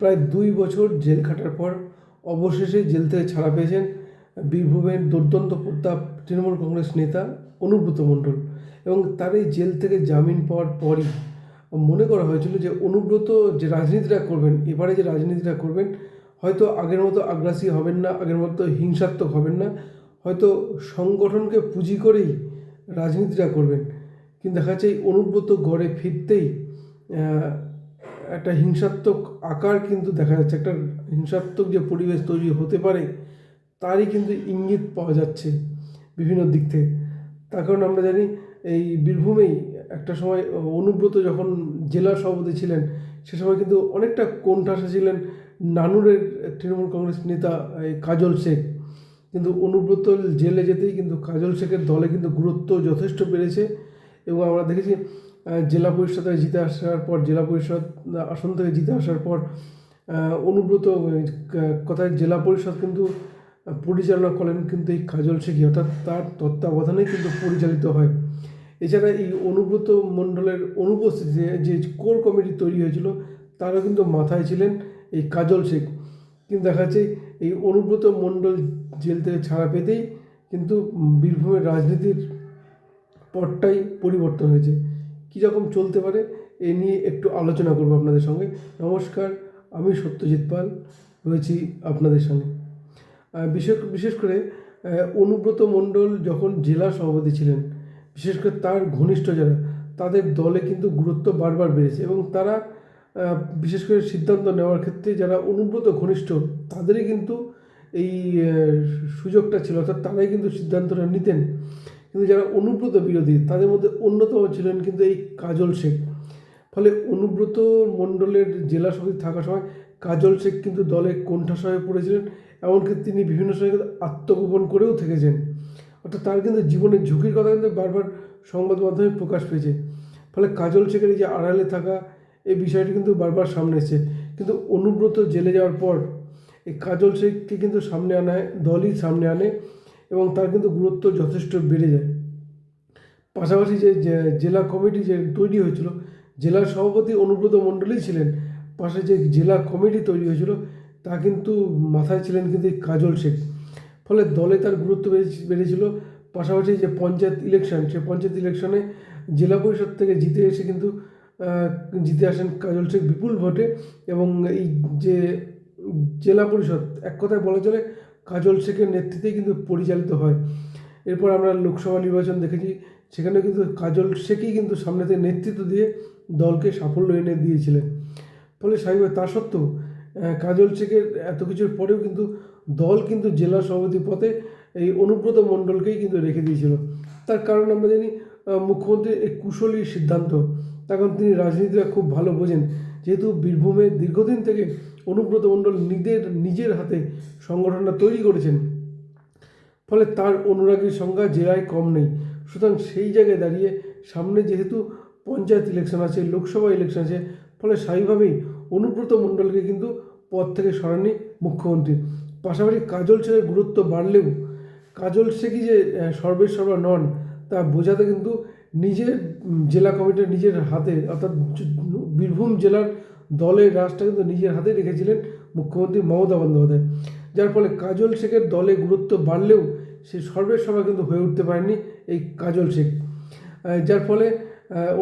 প্রায় দুই বছর জেল খাটার পর অবশেষে জেল থেকে ছাড়া পেয়েছেন বীরভূমের দুর্দান্ত প্রতাপ তৃণমূল কংগ্রেস নেতা অনুব্রত মণ্ডল। এবং তার এই জেল থেকে জামিন পাওয়ার পরই মনে করা হয়েছিল যে অনুব্রত যে রাজনীতিটা করবেন, এবারে যে রাজনীতিটা করবেন, হয়তো আগের মতো আগ্রাসী হবেন না, আগের মতো হিংসাত্মক হবেন না, হয়তো সংগঠনকে পুঁজি করেই রাজনীতিটা করবেন। কিন্তু দেখা যাচ্ছে এই অনুব্রত গড়ে ফিরতেই একটা হিংসাত্মক আকার কিন্তু দেখা যাচ্ছে, একটা হিংসাত্মক যে পরিবেশ তৈরি হতে পারে, তারই কিন্তু ইঙ্গিত পাওয়া যাচ্ছে বিভিন্ন দিক থেকে। তার কারণ আমরা জানি, এই বীরভূমেই একটা সময় অনুব্রত যখন জেলা সভাপতি ছিলেন, সে সময় কিন্তু অনেকটা কোণঠাসা ছিলেন নানুরের তৃণমূল কংগ্রেস নেতা, এই কাজল শেখ। কিন্তু অনুব্রত জেলে যেতেই কিন্তু কাজল শেখের দলে কিন্তু গুরুত্ব যথেষ্ট বেড়েছে এবং আমরা দেখেছি জেলা পরিষদে জিতে আসার পর, জেলা পরিষদ আসন থেকে জিতে আসার পর অনুব্রত কথায় জেলা পরিষদ কিন্তু পরিচালনা করেন কিন্তু এই কাজল শেখি, অর্থাৎ তার তত্ত্বাবধানেই কিন্তু পরিচালিত হয়। এছাড়া এই অনুব্রত মণ্ডলের অনুপস্থিতিতে যে কোর কমিটি তৈরি হয়েছিল তারা কিন্তু মাথায় ছিলেন এই কাজল শেখ। কিন্তু দেখা যাচ্ছে এই অনুব্রত মণ্ডল জেল থেকে ছাড়া পেতেই কিন্তু বীরভূমের রাজনীতির পটটাই পরিবর্তন হয়েছে। কীরকম চলতে পারে, এ নিয়ে একটু আলোচনা করব আপনাদের সঙ্গে। নমস্কার, আমি সত্যজিৎ পাল, রয়েছি আপনাদের সঙ্গে। বিশেষ বিশেষ করে অনুব্রত মণ্ডল যখন জেলা সভাপতি ছিলেন, বিশেষ করে তার ঘনিষ্ঠ যারা, তাদের দলে কিন্তু গুরুত্ব বারবার বেড়েছে এবং তারা বিশেষ করে সিদ্ধান্ত নেওয়ার ক্ষেত্রে যারা অনুব্রত ঘনিষ্ঠ, তাদেরই কিন্তু এই সুযোগটা ছিল, অর্থাৎ তারাই কিন্তু সিদ্ধান্তটা নিতেন। কিন্তু যারা অনুব্রত বিরোধী, তাদের মধ্যে অন্যতম ছিলেন কিন্তু এই কাজল শেখ। ফলে অনুব্রত মণ্ডলের জেলা সভাপতি থাকার সময় কাজল শেখ কিন্তু দলে কোণঠাসা পড়েছিলেন, এমনকি তিনি বিভিন্ন সময় কিন্তু আত্মগোপন করেও থেকেছেন। অর্থাৎ তার কিন্তু জীবনের ঝুঁকির কথা কিন্তু বারবার সংবাদ মাধ্যমে প্রকাশ পেয়েছে। ফলে কাজল শেখের যে আড়ালে থাকা এই বিষয়টি কিন্তু বারবার সামনে এসেছে। কিন্তু অনুব্রত জেলে যাওয়ার পর এই কাজল শেখকে কিন্তু সামনে আনায়, দলই সামনে আনে। এবং তার কিন্তু গুরুত্ব যথেষ্ট বেড়ে যায়। পাশাপাশি যে জেলা কমিটি যে তৈরি হয়েছিল জেলার সভাপতি অনুব্রত মণ্ডলই ছিলেন। পাশে যে জেলা কমিটি তৈরি হয়েছিল, তা কিন্তু মাথায় ছিলেন কিন্তু কাজল শেখ ফলে দলে তার গুরুত্ব বেড়ে- বেড়েছিল। পাশাপাশি যে পঞ্চায়েত ইলেকশন, সে পঞ্চায়েত ইলেকশনে জেলা পরিষদ থেকে জিতে এসে কিন্তু জিতে আসেন কাজল শেখ বিপুল ভোটে। এবং এই যে জেলা পরিষদ, এক কথায় বলা চলে কাজল শেখের নেতৃত্বেই কিন্তু পরিচালিত হয়। এরপর আমরা লোকসভা নির্বাচন দেখেছি, সেখানে কিন্তু কাজল শেখই কিন্তু সামনে থেকে নেতৃত্ব দিয়ে দলকে সাফল্য এনে দিয়েছিলেন। ফলে স্বাভাবিক তা সত্ত্বেও কাজল শেখের এত কিছুর পরেও কিন্তু দল কিন্তু জেলা সভাপতি পদে এই অনুব্রত মণ্ডলকেই কিন্তু রেখে দিয়েছিল। তার কারণ আমরা জানি মুখ্যমন্ত্রীর এই কুশলী সিদ্ধান্ত। কারণ তিনি রাজনীতিটা খুব ভালো বোঝেন, যেহেতু বীরভূমে দীর্ঘদিন থেকে অনুব্রত মণ্ডল নিজের নিজের হাতে সংগঠনটা তৈরি করেছেন। ফলে তার অনুরাগীর সংখ্যা জেলায় কম নেই। সুতরাং সেই জায়গায় দাঁড়িয়ে সামনে যেহেতু পঞ্চায়েত ইলেকশন আছে, লোকসভা ইলেকশন আছে, ফলে স্বাভাবিকভাবেই অনুব্রত মণ্ডলকে কিন্তু পদ থেকে সরাননি মুখ্যমন্ত্রী। পাশাপাশি কাজল শেখের গুরুত্ব বাড়লেও কাজল শেখই যে সর্বেসর্বা নন, তা বোঝাতে কিন্তু নিজের জেলা কমিটির নিজের হাতে, অর্থাৎ বীরভূম জেলার দলের রাজটা কিন্তু নিজের হাতে রেখেছিলেন মুখ্যমন্ত্রী মমতা বন্দ্যোপাধ্যায়। যার ফলে কাজল শেখের দলে গুরুত্ব বাড়লেও সে সর্বের সভা কিন্তু হয়ে উঠতে পারেনি এই কাজল শেখ। যার ফলে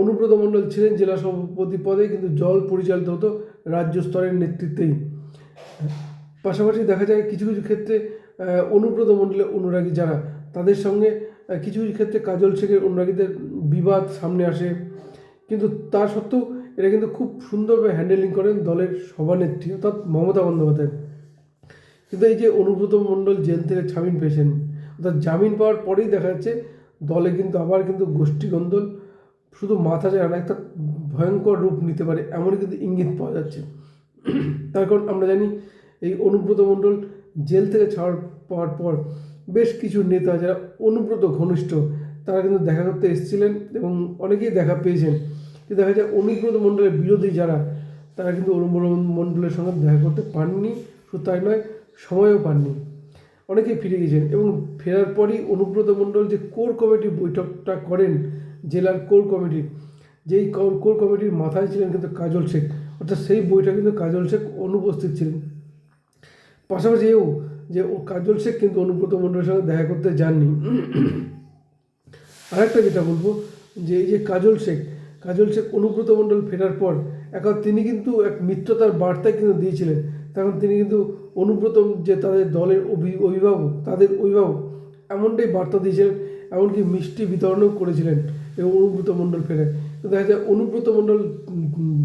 অনুব্রত মণ্ডল ছিলেন জেলা সভাপতি পদে, কিন্তু জল পরিচালিত হতো রাজ্য স্তরের নেতৃত্বেই। পাশাপাশি দেখা যায় কিছু কিছু ক্ষেত্রে অনুব্রত মণ্ডলের অনুরাগী যারা, তাদের সঙ্গে কিছু কিছু ক্ষেত্রে কাজল শেখের অনুরাগীদের বিবাদ সামনে আসে। কিন্তু তা সত্ত্বেও এটা কিন্তু খুব সুন্দরভাবে হ্যান্ডেলিং করেন দলের সভানেত্রী, অর্থাৎ মমতা বন্দ্যোপাধ্যায়। কিন্তু এই যে অনুব্রত মণ্ডল জেল থেকে জামিন পেয়েছেন, অর্থাৎ জামিন পাওয়ার পরেই দেখা যাচ্ছে দলে কিন্তু আবার কিন্তু গোষ্ঠীদ্বন্দ্ব শুধু মাথা যায় না, একটা ভয়ঙ্কর রূপ নিতে পারে, এমনই কিন্তু ইঙ্গিত পাওয়া যাচ্ছে। তার কারণ আমরা জানি এই অনুব্রত মণ্ডল জেল থেকে ছাড় পাওয়ার পর বেশ কিছু নেতা, যারা অনুব্রত ঘনিষ্ঠ, তারা কিন্তু দেখা করতে এসেছিলেন এবং অনেকেই দেখা পেয়েছেন। কিন্তু দেখা যায় অনুব্রত মণ্ডলের বিরোধী যারা, তারা কিন্তু অনুব্রত মণ্ডলের সঙ্গে দেখা করতে পাননি। শুধু তাই নয়, সময়ও পাননি। অনেকেই ফিরে গেছেন এবং ফেরার পরই অনুব্রত মণ্ডল যে কোর কমিটির বৈঠকটা করেন, জেলার কোর কমিটি, যেই কোর কমিটির মাথায় ছিলেন কিন্তু কাজল শেখ, অর্থাৎ সেই বইটা কিন্তু কাজল শেখ অনুপস্থিত ছিলেন। পাশাপাশি এও যে ও কাজল শেখ কিন্তু অনুব্রত মণ্ডলের সঙ্গে দেখা করতে যাননি। আরেকটা যেটা বলব, যে এই যে কাজল শেখ কাজল শেখ অনুব্রত মণ্ডল ফেরার পর, এখন তিনি কিন্তু এক মিত্রতার বার্তা কিন্তু দিয়েছিলেন। তখন তিনি কিন্তু অনুব্রত যে তাদের দলের অভি, অভিভাবক, তাদের অভিভাবক, এমনটাই বার্তা দিয়েছিলেন, এমনকি মিষ্টি বিতরণও করেছিলেন এবং অনুব্রত মণ্ডল ফেরে দেখা যায়, অনুব্রত মণ্ডল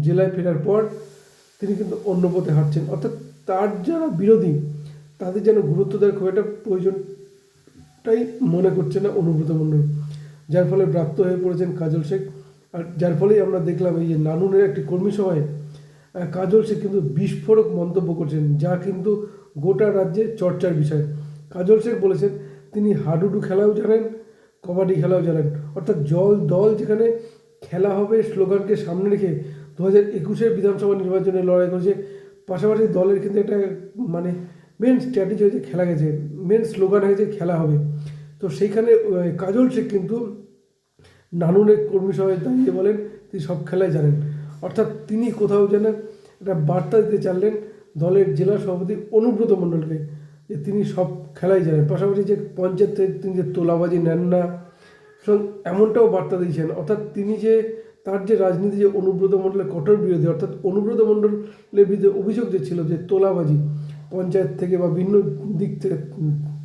জেলায় ফেরার পর তিনি কিন্তু অন্য পথে হাঁটছেন। অর্থাৎ তার যারা বিরোধী, তাদের যেন গুরুত্ব দেওয়ার খুব একটা প্রয়োজনটাই মনে করছে না অনুব্রত মণ্ডল, যার ফলে প্রাপ্ত হয়ে পড়েছেন কাজল শেখ। আর যার ফলেই আমরা দেখলাম এই যে নানুনের একটি কর্মী সভায় কাজল শেখ কিন্তু বিস্ফোরক মন্তব্য করছেন, যা কিন্তু গোটা রাজ্যে চর্চার বিষয়। কাজল শেখ বলেছেন, তিনি হাডুডু খেলাও জানেন, কবাডি খেলাও জানেন। অর্থাৎ জল দল যেখানে খেলা হবে স্লোগানকে সামনে রেখে দু হাজার একুশের বিধানসভা নির্বাচনে লড়াই করেছে, পাশাপাশি দলের কিন্তু একটা মানে মেন স্ট্র্যাটেজি হয়েছে খেলা গেছে মেন স্লোগান হয়েছে খেলা হবে। তো সেইখানে কাজল শেখ কিন্তু নানুনের কর্মী সভায় দাঁড়িয়ে বলেন, তিনি সব খেলায় জানেন। অর্থাৎ তিনি কোথাও যেন একটা বার্তা দিতে চাইলেন দলের জেলা সভাপতি অনুব্রত মণ্ডলকে যে তিনি সব খেলাই জানেন। পাশাপাশি যে পঞ্চায়েত তিনি যে তোলাবাজি নেন না, সুতরাং এমনটাও বার্তা দিয়েছেন। অর্থাৎ তিনি যে তার যে রাজনীতি যে অনুব্রত মণ্ডলের কঠোর বিরোধী, অর্থাৎ অনুব্রত মণ্ডলের বিরুদ্ধে অভিযোগ যে ছিল যে তোলাবাজি পঞ্চায়েত থেকে বা ভিন্ন দিক থেকে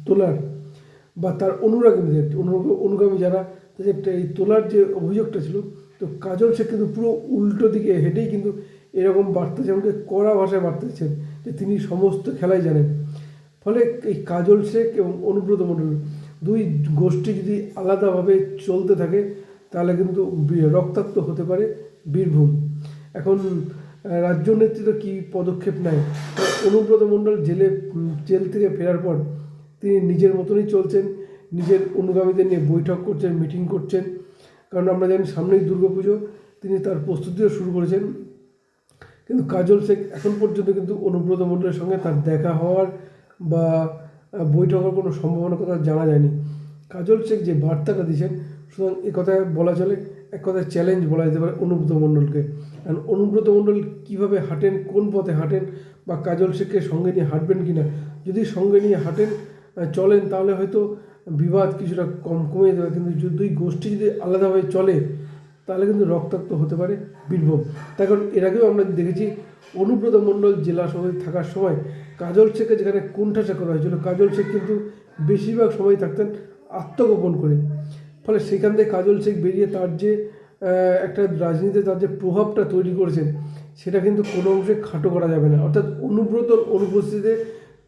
তোলার বা তার অনুরাগীদের অনু- অনুগামী যারা একটা এই তোলার যে অভিযোগটা ছিল, তো কাজল শেখ কিন্তু পুরো উল্টো দিকে হেঁটেই কিন্তু এরকম বার্তা যেমনকি কড়া ভাষায় বার্তা দিচ্ছেন যে তিনি সমস্ত খেলাই জানেন। ফলে এই কাজল শেখ এবং অনুব্রত মণ্ডল দুই গোষ্ঠী যদি আলাদাভাবে চলতে থাকে, তাহলে কিন্তু রক্তাক্ত হতে পারে বীরভূম। এখন রাজ্য নেতৃত্ব কী পদক্ষেপ নেয়? অনুব্রত মণ্ডল জেলে জেল থেকে ফেরার পর তিনি নিজের মতনই চলছেন। নিজের অনুগামীদের নিয়ে বৈঠক করছেন মিটিং করছেন। কারণ আমরা জানি সামনেই দুর্গাপুজো তিনি তার প্রস্তুতিও শুরু করেছেন। কিন্তু কাজল শেখ এখন পর্যন্ত কিন্তু অনুব্রত মণ্ডলের সঙ্গে তার দেখা হওয়ার বা আহ, বৈঠক হওয়ার কোনো সম্ভাবনা কথা জানা যায়নি। কাজল শেখ যে বার্তাটা দিয়েছেন সুতরাং এ কথায় বলা চলে এক কথায় চ্যালেঞ্জ বলা যেতে পারে অনুব্রত মণ্ডলকে। কারণ অনুব্রত মণ্ডল কীভাবে হাঁটেন কোন পথে হাঁটেন বা কাজল শেখকে সঙ্গে নিয়ে হাঁটবেন কি না যদি সঙ্গে নিয়ে হাঁটেন চলেন তাহলে হয়তো বিবাদ কিছুটা কম কমে যাবে কিন্তু যদি দুই গোষ্ঠী যদি আলাদাভাবে চলে, তাহলে কিন্তু রক্তাক্ত হতে পারে বীরভূম। তার কারণ এর আগেও আমরা দেখেছি অনুব্রত মণ্ডল জেলা সভাপতি থাকার সময় কাজল শেখকে যেখানে কোণঠাসা করা হয়েছিল, কাজল শেখ কিন্তু বেশিরভাগ সময় থাকতেন আত্মগোপন করে। ফলে সেখান থেকে কাজল শেখ বেরিয়ে তার যে একটা রাজনীতিতে তার যে প্রভাবটা তৈরি করেছেন, সেটা কিন্তু কোনো অংশে খাটো করা যাবে না। অর্থাৎ অনুব্রত অনুপস্থিতিতে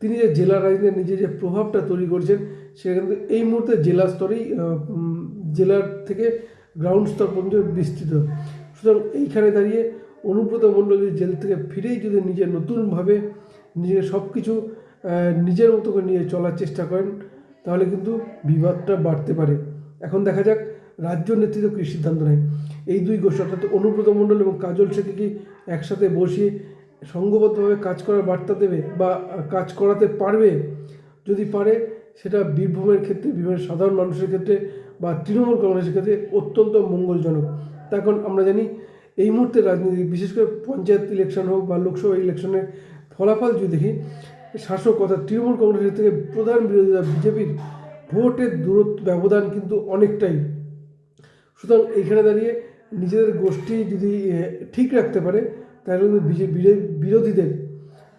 তিনি যে জেলা রাজনীতিতে নিজে যে প্রভাবটা তৈরি করেছেন সেটা কিন্তু এই মুহূর্তে জেলা স্তরেই জেলার থেকে গ্রাউন্ড স্তর পর্যন্ত বিস্তৃত। সুতরাং এইখানে দাঁড়িয়ে অনুব্রত মণ্ডল জেল থেকে ফিরেই যদি নিজে নতুনভাবে নিজের সব কিছু নিজের মতো করে নিয়ে চলার চেষ্টা করেন, তাহলে কিন্তু বিবাদটা বাড়তে পারে। এখন দেখা যাক, রাজ্য নেতৃত্ব কী সিদ্ধান্ত নেয়। এই দুই গোষ্ঠী, অর্থাৎ অনুব্রত মণ্ডল এবং কাজল শেখকে কি একসাথে বসিয়ে সঙ্গবদ্ধভাবে কাজ করার বার্তা দেবে বা কাজ করাতে পারবে? যদি পারে সেটা বীরভূমের ক্ষেত্রে, বীরভূমের সাধারণ মানুষের ক্ষেত্রে বা তৃণমূল কংগ্রেসের ক্ষেত্রে অত্যন্ত মঙ্গলজনক। তার কারণ আমরা জানি এই মুহূর্তে রাজনীতি, বিশেষ করে পঞ্চায়েত ইলেকশন হোক বা লোকসভা ইলেকশনের ফলাফল যদি দেখি, শাসক অর্থাৎ তৃণমূল কংগ্রেসের থেকে প্রধান বিরোধীরা বিজেপির ভোটের দূরত্ব, ব্যবধান কিন্তু অনেকটাই। সুতরাং এইখানে দাঁড়িয়ে নিজেদের গোষ্ঠী যদি ঠিক রাখতে পারে, তাহলে কিন্তু বিরোধীদের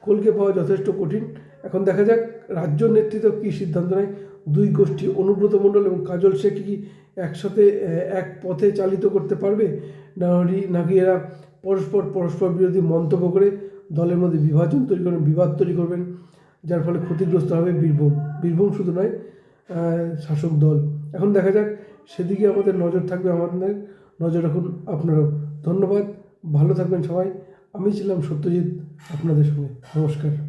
কলকে পাওয়া যথেষ্ট কঠিন। এখন দেখা যাক, রাজ্য নেতৃত্ব কী সিদ্ধান্ত নেয়। দুই গোষ্ঠী অনুব্রত মণ্ডল এবং কাজল শেখ কি একসাথে এক পথে চালিত করতে পারবে? না হলে- নাকি এরা পরস্পর পরস্পর বিরোধী মন্তব্য করে দলের মধ্যে বিভাজন তৈরি করবেন, বিবাদ তৈরি করবেন, যার ফলে ক্ষতিগ্রস্ত হবে বীরভূম। বীরভূম শুধু নয় শাসক দল। এখন দেখা যাক, সেদিকে আমাদের নজর থাকবে আমাদের নজর রাখুন আপনারাও। ধন্যবাদ, ভালো থাকবেন সবাই। আমি ছিলাম সত্যজিৎ, আপনাদের সঙ্গে। নমস্কার।